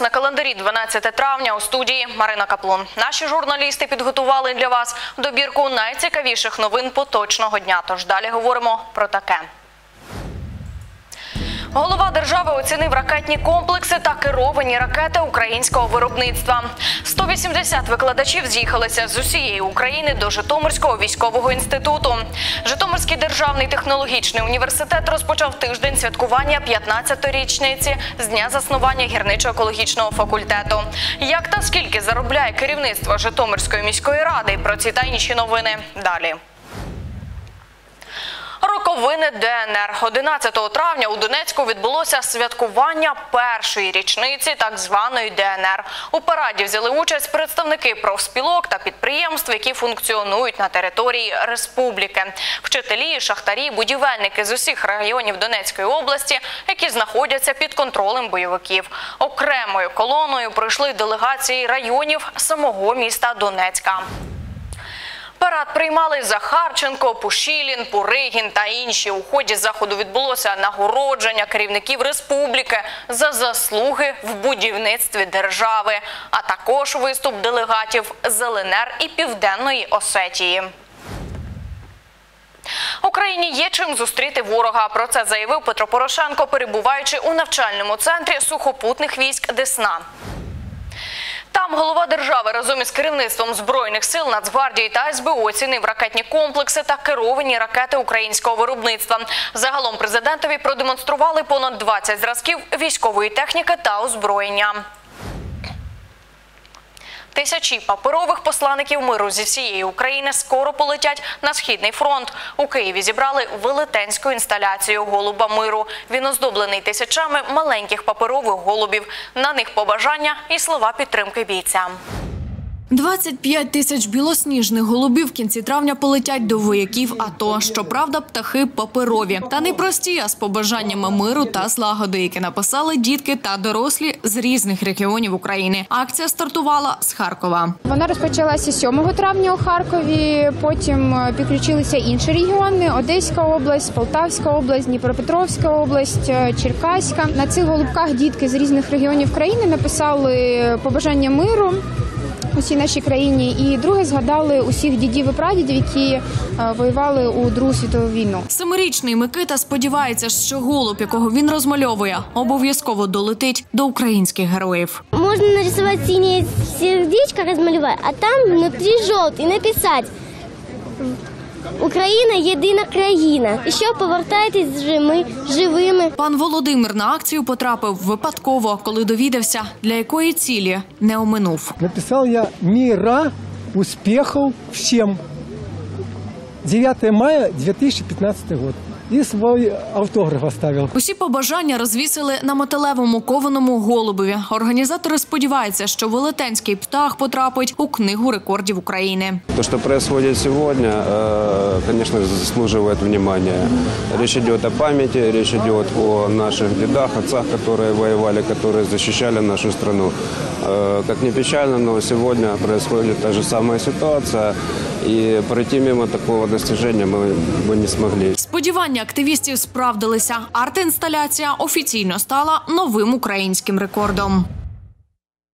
на календарі 12 травня у студії Марина Каплун. Наші журналісти підготували для вас добірку найцікавіших новин поточного дня. Тож далі говоримо про таке. Голова держави оцінив ракетні комплекси та керовані ракети українського виробництва. 180 викладачів з'їхалися з усієї України до Житомирського військового інституту. Житомирський державний технологічний університет розпочав тиждень святкування 15-ї річниці з дня заснування гірничо-екологічного факультету. Як та скільки заробляє керівництво Житомирської міської ради? Про ці та інші новини далі. Роковини ДНР 11 травня у Донецьку відбулося святкування першої річниці так званої ДНР. У параді взяли участь представники профспілок та підприємств, які функціонують на території республіки. Вчителі, шахтарі, будівельники з усіх районів Донецької області, які знаходяться під контролем бойовиків. Окремою колоною пройшли делегації районів самого міста Донецька. Парад приймали Захарченко, Пушілін, Пуригін та інші. У ході заходу відбулося нагородження керівників республіки за заслуги в будівництві держави, а також виступ делегатів з ЛНР і Південної Осетії. Україні є чим зустріти ворога. Про це заявив Петро Порошенко, перебуваючи у навчальному центрі сухопутних військ Десна. Там голова держави разом із керівництвом збройних сил Нацгвардії та СБУ оцінив ракетні комплекси та керовані ракети українського виробництва. Загалом президентові продемонстрували понад 20 зразків військової техніки та озброєння. Тисячі паперових посланників миру зі всієї України скоро полетять на східний фронт. У Києві зібрали велетенську інсталяцію голуба миру. Він оздоблений тисячами маленьких паперових голубів. На них побажання і слова підтримки бійцям. 25 тисяч білосніжних голубів в кінці травня полетять до вояків АТО. Щоправда, птахи паперові. Та не прості, а з побажаннями миру та злагоди, які написали дітки та дорослі з різних регіонів України. Акція стартувала з Харкова. Вона розпочалася 7 травня у Харкові. Потім е, підключилися інші регіони: Одеська область, Полтавська область, Дніпропетровська область, е, Черкаська. На цих голубках дітки з різних регіонів країни написали побажання миру. Усій нашій країні, і друге згадали усіх дідів і прадідів, які е, воювали у Другу світову війну. Семирічний Микита сподівається, що голуб, якого він розмальовує, обов'язково долетить до українських героїв. Можна нарисувати сіні сердечко, розмалювати, а там внутри желтый написать Україна єдина країна. І що повертайтесь живими, живими. Пан Володимир на акцію потрапив випадково, коли довідався, для якої цілі не оминув. Написав я міра успехов всім. 9 мая 2015 год И свой автограф оставил. Усі побажання розвісили на металевому кованому голубові. Організатори сподіваються, що велетенський птах потрапить у книгу рекордів України. То, что происходит сегодня, э, конечно, заслуживает внимания. Речь идет о памяти, речь идет о наших дедах, отцах, которые воевали, которые защищали нашу страну. Э, Как ни печально, но сегодня происходит та же самая ситуация, и пройти мимо такого достижения мы бы не смогли. Сподівання активістів справдилися. Арт-інсталяція офіційно стала новим українським рекордом.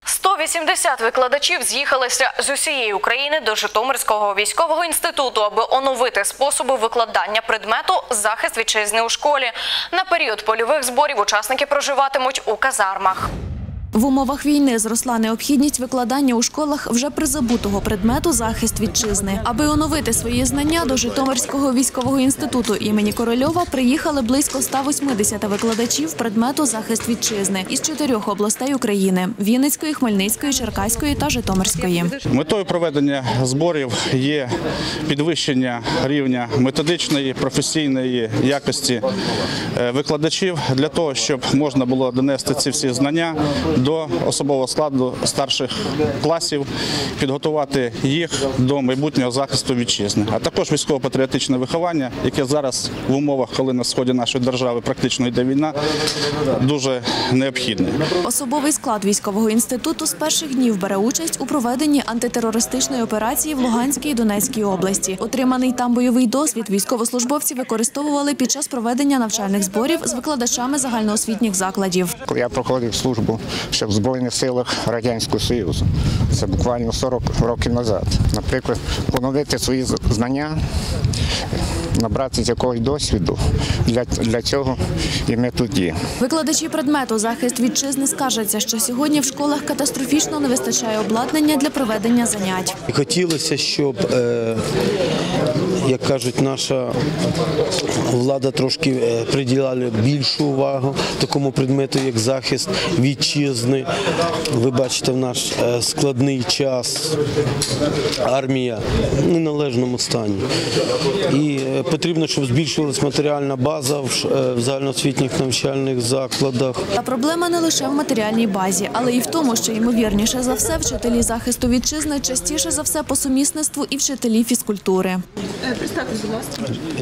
180 викладачів з'їхалися з усієї України до Житомирського військового інституту, аби оновити способи викладання предмету захист вітчизни у школі. На період польових зборів учасники проживатимуть у казармах. В умовах війни зросла необхідність викладання у школах вже призабутого предмету захист вітчизни. Аби оновити свої знання до Житомирського військового інституту імені Корольова приїхали близько 180 викладачів предмету захист вітчизни із чотирьох областей України: Вінницької, Хмельницької, Черкаської та Житомирської. Метою проведення зборів є підвищення рівня методичної професійної якості е, викладачів для того, щоб можна було донести ці всі знання до особового складу старших класів, підготувати їх до майбутнього захисту вітчизни, а також військово-патріотичне виховання, яке зараз в умовах, коли на сході нашої держави практично йде війна, дуже необхідне. Особовий склад військового інституту з перших днів бере участь у проведенні антитерористичної операції в Луганській і Донецькій області. Отриманий там бойовий досвід військовослужбовці використовували під час проведення навчальних зборів з викладачами загальноосвітніх закладів. Я проходив службу ще в Збройних силах Радянського Союзу. Це буквально 40 років назад. Наприклад, поновити свої з- знання, набратися якогось досвіду. Для, для цього і ми тут є. Викладачі предмету захист вітчизни скаржаться, що сьогодні в школах катастрофічно не вистачає обладнання для проведення занять. Хотілося, щоб, е, як кажуть, наша влада трошки е, приділяла більшу увагу такому предмету, як захист вітчизни. Ви бачите, в наш е, складний час армія в неналежному стані. І е, потрібно, щоб збільшувалась матеріальна база в загальноосвітніх навчальних закладах. Та проблема не лише в матеріальній базі, але й в тому, що ймовірніше за все вчителі захисту вітчизни частіше за все по сумісництву і вчителі фізкультури.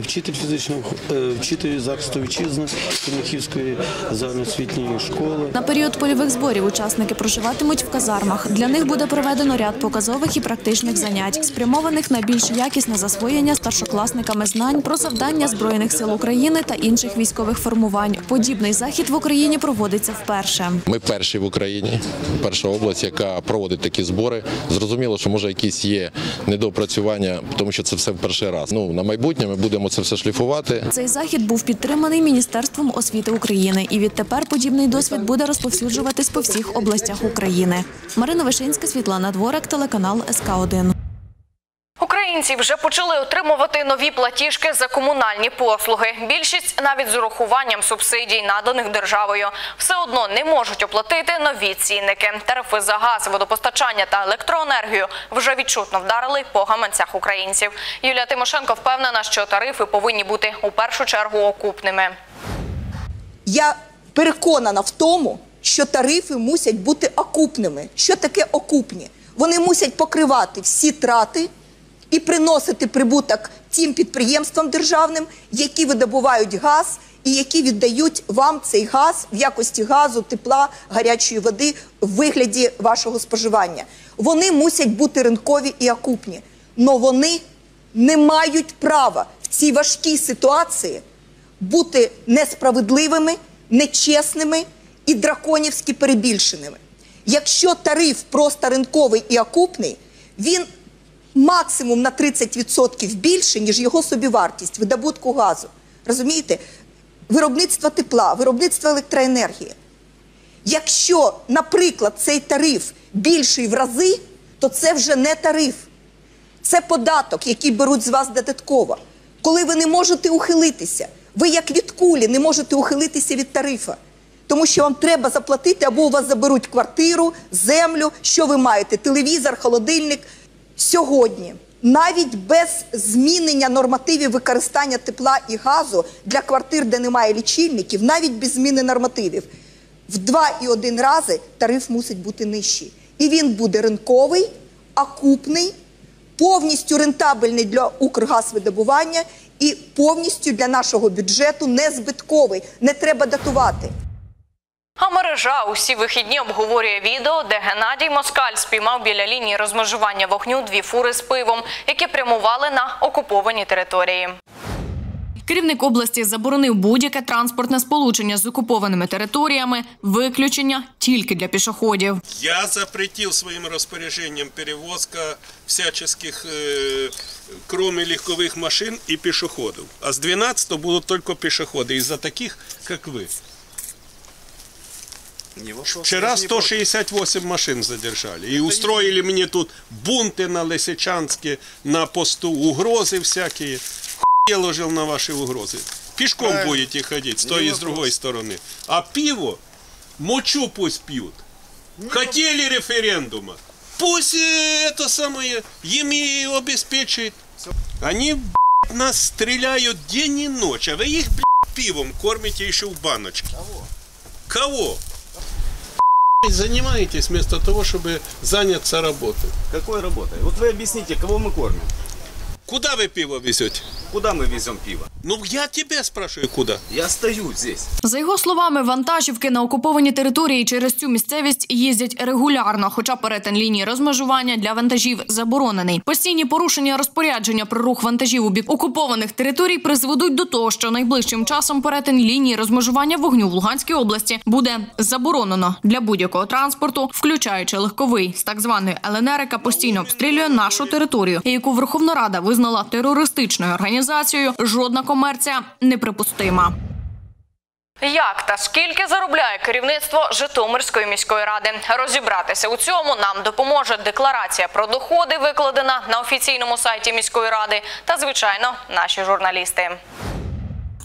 Вчитель фізичного е, вчитель захисту вітчизни Черняхівської загальноосвітньої школи. На період польових зборів учасники проживатимуть в казармах. Для них буде проведено ряд показових і практичних занять, спрямованих на більш якісне засвоєння старшокласниками знань про завдання збройних сил України та інших військових формувань. Подібний захід в Україні проводиться вперше. Ми перші в Україні, перша область, яка проводить такі збори. Зрозуміло, що може якісь є недоопрацювання, тому що це все в перший раз. Ну на майбутнє ми будемо це все шліфувати. Цей захід був підтриманий Міністерством освіти України, і відтепер подібний досвід буде розповсюджуватись по всіх областях України. Марина Вишинська, Світлана Дворак, телеканал СК 1 Українці вже почали отримувати нові платіжки за комунальні послуги. Більшість навіть з урахуванням субсидій, наданих державою, все одно не можуть оплатити нові цінники. Тарифи за газ, водопостачання та електроенергію вже відчутно вдарили по гаманцях українців. Юлія Тимошенко впевнена, що тарифи повинні бути у першу чергу окупними. Я переконана в тому, що тарифи мусять бути окупними. Що таке окупні? Вони мусять покривати всі трати і приносити прибуток тим підприємствам державним, які видобувають газ і які віддають вам цей газ в якості газу, тепла, гарячої води в вигляді вашого споживання. Вони мусять бути ринкові і окупні, але вони не мають права в цій важкій ситуації бути несправедливими, нечесними і драконівськи перебільшеними. Якщо тариф просто ринковий і окупний, він максимум на 30% більше, ніж його собівартість видобутку газу. Розумієте? Виробництво тепла, виробництво електроенергії. Якщо, наприклад, цей тариф більший в рази, то це вже не тариф. Це податок, який беруть з вас додатково. Коли ви не можете ухилитися, ви як від кулі не можете ухилитися від тарифа. Тому що вам треба заплатити, або у вас заберуть квартиру, землю, що ви маєте, телевізор, холодильник. Сьогодні, навіть без змінення нормативів використання тепла і газу для квартир, де немає лічильників, навіть без зміни нормативів, в 2,1 рази тариф мусить бути нижчий. І він буде ринковий, окупний, повністю рентабельний для Укргазвидобування і повністю для нашого бюджету незбитковий. Не треба датувати. А мережа усі вихідні обговорює відео, де Геннадій Москаль спіймав біля лінії розмежування вогню дві фури з пивом, які прямували на окуповані території. Керівник області заборонив будь-яке транспортне сполучення з окупованими територіями, виключення тільки для пішоходів. Я запретил своим распоряжением перевозка всяческих, э, кроме легковых машин и пешеходов. А с 12 будут только пешеходы из-за таких, как вы. Вчера 168 машин задержали. И устроили мне тут бунты на Лисичанске, на посту, угрозы всякие. Хуй я ложил на ваши угрозы. Пешком Правильно. будете ходить, с Не той и с вопрос. другой стороны. А пиво, мочу пусть пьют. Хотели референдума. Пусть э, это самое, им и обеспечит. Они б***ь, нас стреляют день и ночь, а вы их б***ь, пивом кормите еще в баночке. Кого? Кого? Б***ь, Занимаетесь вместо того, чтобы заняться работой. Какой работой? Вот вы объясните, кого мы кормим? Куда вы пиво везете? Куда мы везем пиво? Ну, я тебя спрашиваю, куда? Я стою здесь. За його словами, вантажівки на окуповані території через цю місцевість їздять регулярно, хоча перетин лінії розмежування для вантажів заборонений. Постійні порушення розпорядження про рух вантажів у бік окупованих територій призведуть до того, що найближчим часом перетин лінії розмежування вогню в Луганській області буде заборонено для будь-якого транспорту, включаючи легковий з так званої ЛНР, яка постійно обстрілює нашу територію, яку Верховна Рада визнала терористичною організацією. Жодна комерція неприпустима. Як та скільки заробляє керівництво Житомирської міської ради? Розібратися у цьому нам допоможе декларація про доходи, викладена на офіційному сайті міської ради, та звичайно наші журналісти.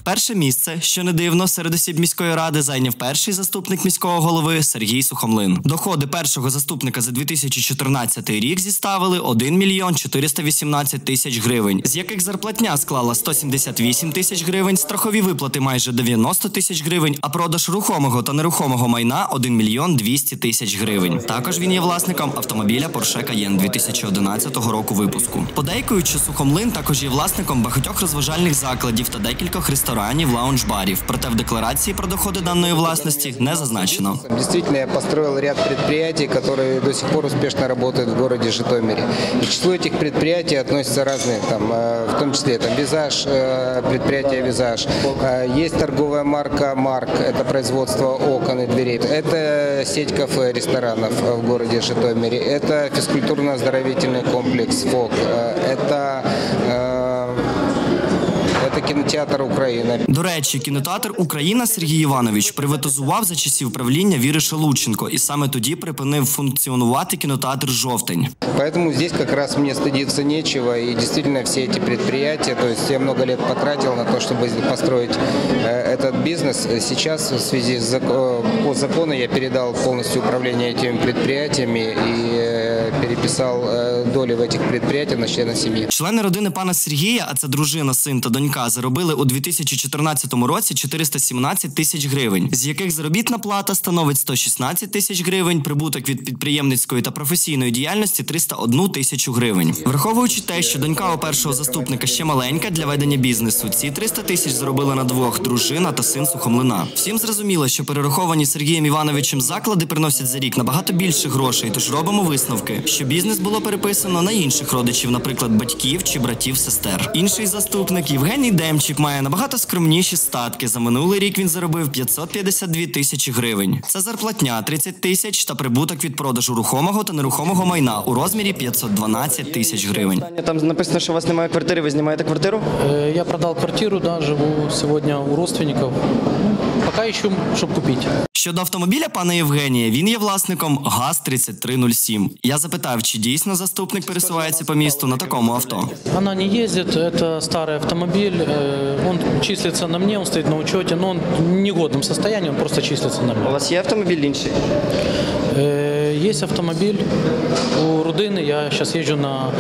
Перше місце, що не дивно, серед осіб міської ради зайняв перший заступник міського голови Сергій Сухомлин. Доходи першого заступника за 2014 рік зіставили 1 мільйон 418 тисяч гривень, з яких зарплатня склала 178 тисяч гривень, страхові виплати майже 90 тисяч гривень, а продаж рухомого та нерухомого майна 1 мільйон 200 тисяч гривень. Також він є власником автомобіля Porsche Cayenne 2011 року випуску. Подейкують, що Сухомлин також є власником багатьох розважальних закладів та декількох ресторанів, лаунж-барів. Проте в декларації про доходи даної власності не зазначено. Действительно, я построил ряд предприятий, которые до сих пор успешно работают в городе Житомире. И к числу этих предприятий относятся разные, там, э, в том числе там, визаж, э, предприятие визаж. Э, Есть торговая марка Марк, это производство окон и дверей. Это сеть кафе, ресторанов э, в городе Житомире. Это физкультурно-оздоровительный комплекс ФОК. Э, Это э, это кинотеатр Украина. До речі, кінотеатр Україна Сергій Іванович приватизував за часів правління Віри Шелудченко, і саме тоді припинив функціонувати кінотеатр Жовтень. Поэтому здесь как раз мне стыдиться нечего. И действительно все эти предприятия, то есть я много лет потратил на то, чтобы построить э, этот бизнес. Сейчас в связи с зак- э, по закону я передал полностью управление этими предприятиями и э, переписал э, доли в этих предприятиях на члена семьи. Члени родини пана Сергія, а це дружина, син та донька, заробили у 2014 році 417 тисяч гривень, з яких заробітна плата становить 116 тисяч гривень, прибуток від підприємницької та професійної діяльності 301 тисячу гривень. Враховуючи те, що донька у першого заступника ще маленька для ведення бізнесу, ці 300 тисяч заробили на двох дружина та син Сухомлина. Всім зрозуміло, що перераховані Сергієм Івановичем заклади приносять за рік набагато більше грошей, тож робимо висновки, що бізнес було переписано на інших родичів, наприклад, батьків чи братів сестер. Інший заступник Євгеній Демчик має набагато скромніші статки. За минулий рік він заробив 552 тисячі гривень. Це зарплатня 30 тисяч та прибуток від продажу рухомого та нерухомого майна у розмірі 512 тисяч гривень. Там написано, що у вас немає квартири, ви знімаєте квартиру? Э, Я продал квартиру, да, живу сегодня у родственников. Пока ищу, чтобы купить. Щодо автомобіля пана Євгенія, він є власником ГАЗ 3307. Я запитав, чи дійсно заступник пересувається по місту на такому авто. Она не ездит, это старый автомобиль, э, он числится на мне, он стоит на учете, но он в негодном состоянии, он просто числится на мне. У вас є автомобіль інший? Есть автомобиль у Рудини, я сейчас езжу на,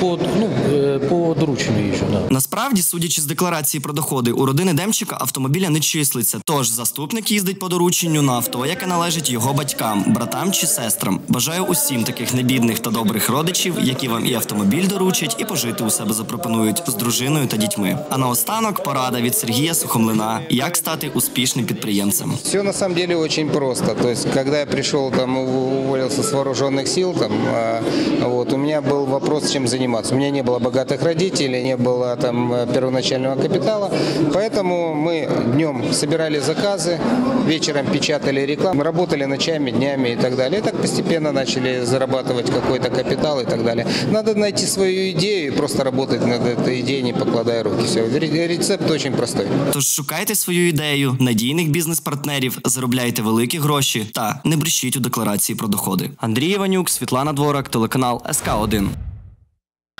по, ну, э, по дорученню езжу, да. Насправді, судячи з декларації про доходи, у родини Демчика автомобіля не числиться. Тож заступник їздить по дорученню на авто, яке належить його батькам, братам чи сестрам. Бажаю усім таких небідних та добрих родичів, які вам і автомобіль доручать, і пожити у себе запропонують з дружиною та дітьми. А наостанок порада від Сергія Сухомлина, як стати успішним підприємцем. Все на самом деле очень просто. То есть, когда я пришел, там, у- уволился с вооруженных сил, там, а, вот, у меня был вопрос, чем заниматься. У меня не было богатых родителей, не было там э, первоначального капитала, поэтому мы днем собирали заказы, вечером печатали рекламу, работали ночами, днями и так далее. И так постепенно начали зарабатывать какой-то капитал и так далее. Надо найти свою идею и просто работать над этой идеей, не покладая руки. Все. Рецепт очень простой. Тож шукайте свою ідею, надійних бізнес-партнерів, заробляйте великі гроші та не брешіть у декларації про доходи. Андрій Іванюк, Світлана Дворак, телеканал СК 1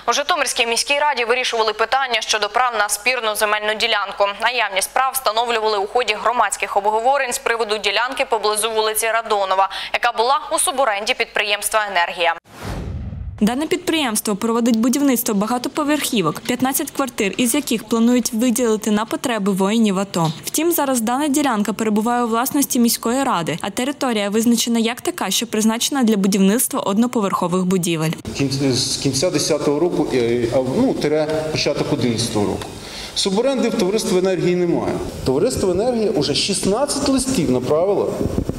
У Житомирській міській раді вирішували питання щодо прав на спірну земельну ділянку. Наявність прав встановлювали у ході громадських обговорень з приводу ділянки поблизу вулиці Радонова, яка була у суборенді підприємства Енергія. Дане підприємство проводить будівництво багатоповерхівок, 15 квартир, із яких планують виділити на потреби воїнів АТО. Втім, зараз дана ділянка перебуває у власності міської ради, а територія визначена як така, що призначена для будівництва одноповерхових будівель. З кінця 10-го року, е, ну, тире початок 11-го року. Суборенди в товариство енергії немає. Товариство енергії вже 16 листів направило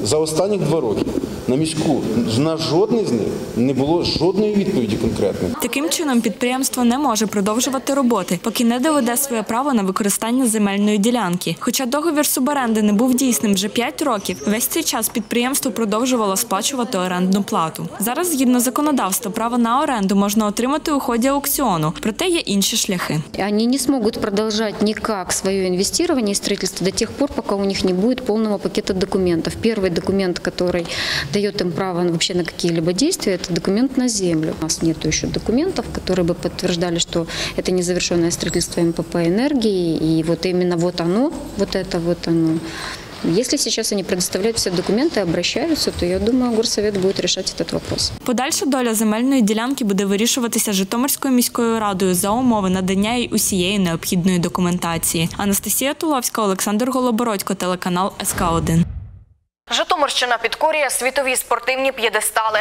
за останні два роки на міську. На жодний з них не було жодної відповіді конкретної. Таким чином, підприємство не може продовжувати роботи, поки не доведе своє право на використання земельної ділянки. Хоча договір суборенди не був дійсним вже 5 років, весь цей час підприємство продовжувало сплачувати орендну плату. Зараз, згідно законодавства, право на оренду можна отримати у ході аукціону, проте є інші шляхи. Они не смогут продолжать никак свое инвестирование и строительство до тех пор, пока у них не будет полного пакета документов. Первый документ, который дает им право вообще на какие-либо действия, это документ на землю. У нас нет еще документов, которые бы подтверждали, что это незавершенное строительство МПП энергии, и вот именно вот оно, вот это вот оно. Если сейчас они предоставляют все документы и обращаются, то я думаю, горсовет будет решать этот вопрос. Подальша доля земельної ділянки буде вирішуватися Житомирською міською радою за умови надання їй усієї необхідної документації. Анастасія Туловська, Олександр Голобородько, телеканал СК 1 Житомирщина підкорює світові спортивні п'єдестали.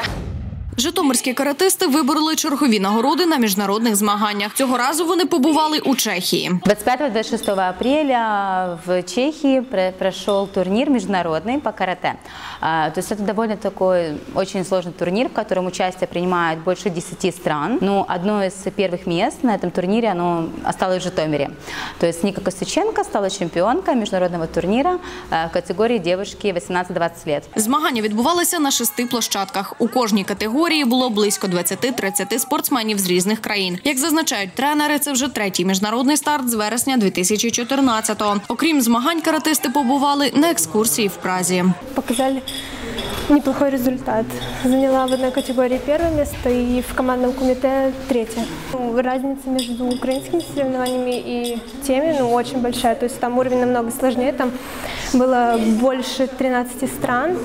Житомирські каратисти вибороли чергові нагороди на міжнародних змаганнях. Цього разу вони побували у Чехії. 25-26 апреля в Чехии пр- прошел турнир международный по карате. А, То есть это довольно такой очень сложный турнир, в котором участие принимает больше 10 стран. Ну, одно из первых мест на этом турнире оно осталось в Житомире. То есть Ника Костюченко стала чемпионкой международного турнира а, в категории девушки 18-20 лет. Змагання відбувалися на шести площадках. У кожній категорії було близько 20-30 спортсменів з різних країн. Як зазначають тренери, це вже третій міжнародний старт з вересня 2014-го. Окрім змагань, каратисти побували на екскурсії в Празі. показали неплохой результат. Заняла в одной категории первое место и в командном комитете третье. Ну, Разница между украинскими соревнованиями и теми ну, очень большая. То есть там уровень намного сложнее. Там было больше 13 стран.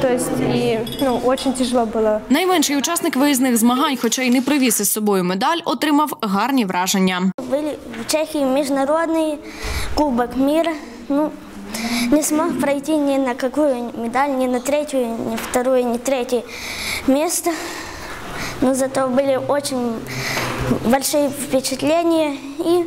То есть и ну, очень тяжело было Найменший учасник виїзних змагань, хоча й не привіз із собою медаль, отримав гарні враження. Были в Чехии международный кубок мира. Ну, не смог пройти ни на какую медаль, ни на третью, ни вторую, ни третье место. Но зато были очень большие впечатления и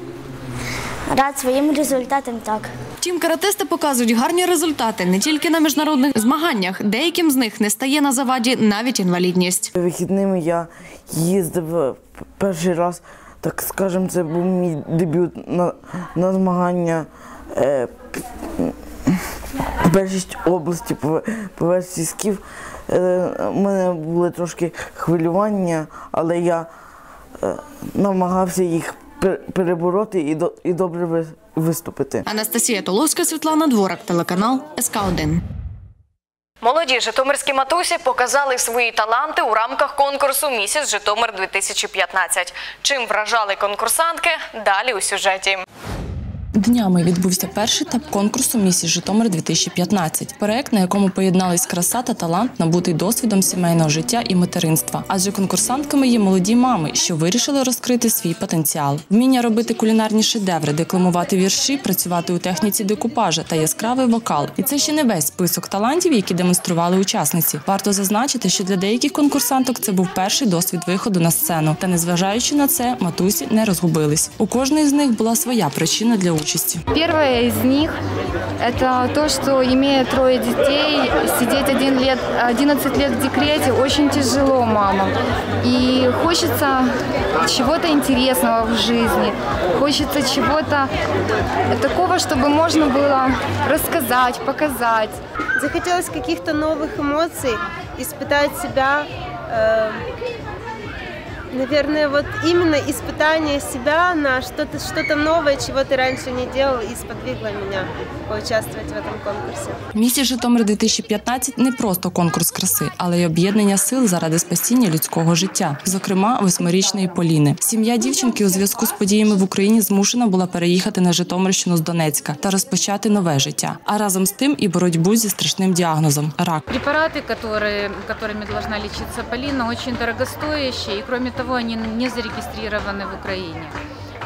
рад своим результатам так. Втім, каратисти показують гарні результати не тільки на міжнародних змаганнях. Деяким з них не стає на заваді навіть інвалідність. Вихідними я їздив перший раз, так скажемо, це був мій дебют на, на змагання е, першість області по, по версії скіф. Е, у мене були трошки хвилювання, але я е, намагався їх пер- перебороти і, до, і добре ви- виступити. Анастасія Толовська, Світлана Дворак, телеканал СК 1 Молоді житомирські матусі показали свої таланти у рамках конкурсу Місіс Житомир 2015. Чим вражали конкурсантки? Далі у сюжеті. Днями відбувся перший етап конкурсу Місіс Житомир 2015 проект, на якому поєднались краса та талант, набутий досвідом сімейного життя і материнства. Адже конкурсантками є молоді мами, що вирішили розкрити свій потенціал. Вміння робити кулінарні шедеври, декламувати вірші, працювати у техніці декупажа та яскравий вокал. І це ще не весь список талантів, які демонстрували учасниці. Варто зазначити, що для деяких конкурсанток це був перший досвід виходу на сцену. Та незважаючи на це, матусі не розгубились. У кожної з них була своя причина для участі. Первое из них – это то, что, имея трое детей, сидеть один лет, 11 лет в декрете очень тяжело мамам. И хочется чего-то интересного в жизни, хочется чего-то такого, чтобы можно было рассказать, показать. Захотелось каких-то новых эмоций, испытать себя э, Наверное, вот именно испытание себя на что-то что новое, чего ты раньше не делал, и сподвигло меня поучаствовать в этом конкурсе. Місіс Житомир 2015 не просто конкурс краси, але й об'єднання сил заради спасіння людського життя, зокрема восьмирічної Поліни. Сім'я дівчинки у зв'язку з подіями в Україні змушена була переїхати на Житомирщину з Донецька та розпочати нове життя. А разом з тим і боротьбу зі страшним діагнозом рак. Препараты, которые, которыми должна лечиться Полина, очень дорогостоящие, и кроме того, они не зарегистрированы в Украине.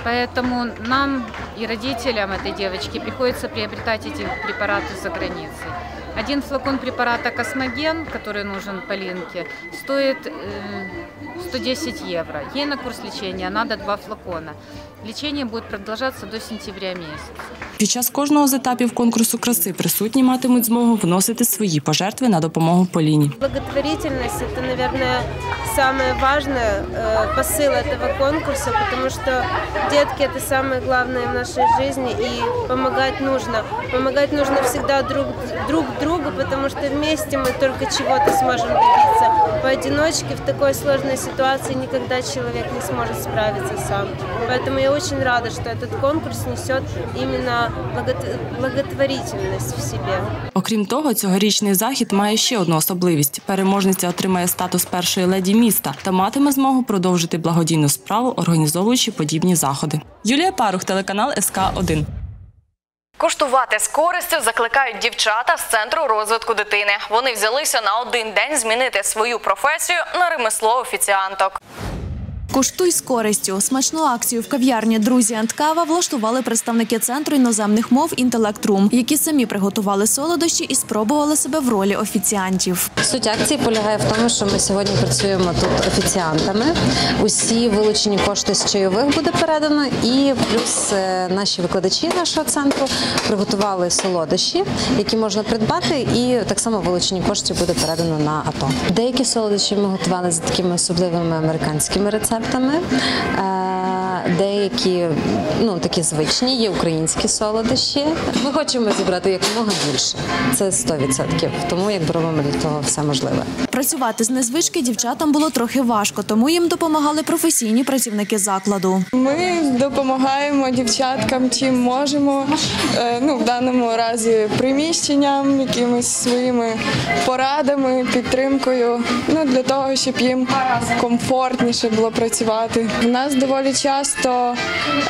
Поэтому нам и родителям этой девочки приходится приобретать эти препараты за границей. Один флакон препарата «Космоген», который нужен Полинке, стоит э, 110 евро. Ей на курс лечения надо два флакона. Лечение будет продолжаться до сентября месяца. Під час кожного з етапів конкурсу краси присутні матимуть змогу вносити свої пожертви на допомогу Поліні. Благотворительность – это, наверное, самое важное э, посыл этого конкурса, потому что детки – это самое главное в нашей жизни, и помогать нужно. Помогать нужно всегда друг, друг другу, потому что вместе мы только чего-то сможем добиться. Поодиночке в такой сложной ситуации никогда человек не сможет справиться сам. Поэтому я очень рада, что этот конкурс несет благот- благотворительность в себе. Окрім того, цьогорічний захід має ще одну особливість: переможниця отримає статус першої леді міста та матиме змогу продовжити благодійну справу, організовуючи подібні заходи. Юлія Парух, телеканал СК 1 Куштувати з користю закликають дівчата з центру розвитку дитини. Вони взялися на один день змінити свою професію на ремесло офіціанток. Куштуй з користю. Смачну акцію в кав'ярні Друзі Анд Кава влаштували представники центру іноземних мов Інтелектрум, які самі приготували солодощі і спробували себе в ролі офіціантів. Суть акції полягає в тому, що ми сьогодні працюємо тут офіціантами. Усі вилучені кошти з чайових буде передано, і плюс е, наші викладачі нашого центру приготували солодощі, які можна придбати, і так само вилучені кошти буде передано на АТО. Деякі солодощі ми готували за такими особливими американськими рецептами. Е, Деякі ну такі звичні, є українські солодощі. Ми хочемо зібрати якомога більше. Це 100%. Тому якби робимо для того все можливе. Працювати з незвички дівчатам було трохи важко, тому їм допомагали професійні працівники закладу. Ми допомагаємо дівчаткам, чим можемо. Е, Ну, в даному разі приміщенням, якимись своїми порадами, підтримкою. Ну для того, щоб їм комфортніше було працювати У нас доволі часто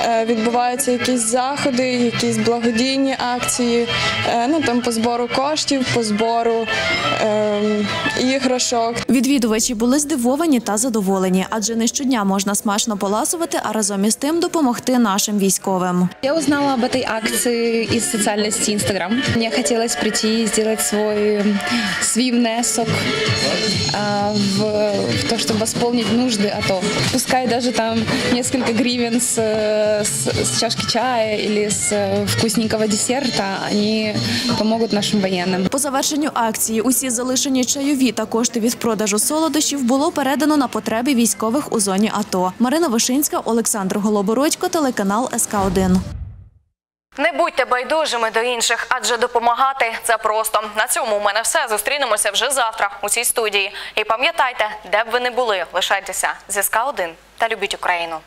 е, відбуваються якісь заходи, якісь благодійні акції. е, Ну там по збору коштів, по збору е, іграшок. Відвідувачі були здивовані та задоволені, адже не щодня можна смачно поласувати, а разом із тим допомогти нашим військовим. Я узнала об этой акции из социальной сети Инстаграм. Мне хотелось прийти и сделать свой свій внесок а, в, в то, чтобы восполнить нужды АТО. Пускай даже там несколько гривен с, с, с чашки чая или с э, вкусненького десерта, они помогут нашим военным. По завершенню акції усі залишені чайові та кошти від продажу солодощів було передано на потреби військових у зоні АТО. Марина Вишинська, Олександр Голобородько, телеканал СК 1 Не будьте байдужими до інших, адже допомагати це просто. На цьому у мене все. Зустрінемося вже завтра у цій студії. І пам'ятайте, де б ви не були, лишайтеся зі СК 1 та любіть Україну.